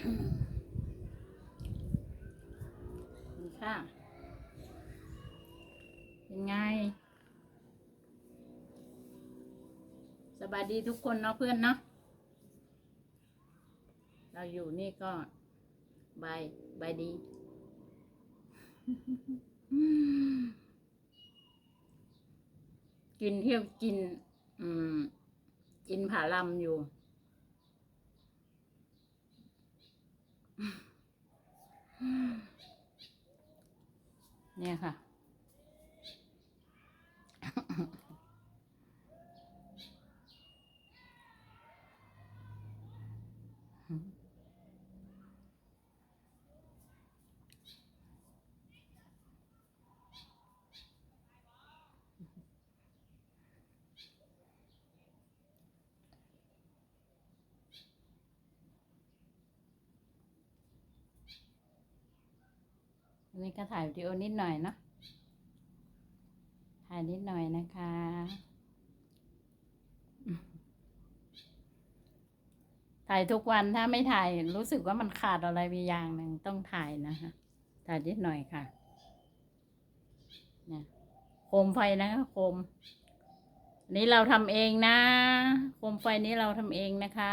ค่ะ เป็นไง สบายดีทุกคนเนาะเพื่อนเนาะ เราอยู่นี่ก็บายบายดี กินเที่ยวกิน อืม กินผาลำอยู่ เนี่ยค่ะันนี้ก็ถ่ายวิดีโอนิดหน่อยเนาะถ่ายนิดหน่อยนะคะถ่ายทุกวันถ้าไม่ถ่ายรู้สึกว่ามันขาดอะไรไปอย่างหนึ่งต้องถ่ายนะคะถ่ายนิดหน่อยค่ะนี่โคมไฟนะคะโคมนนี้เราทำเองนะ โคมไฟนี้เราทำเองนะคะ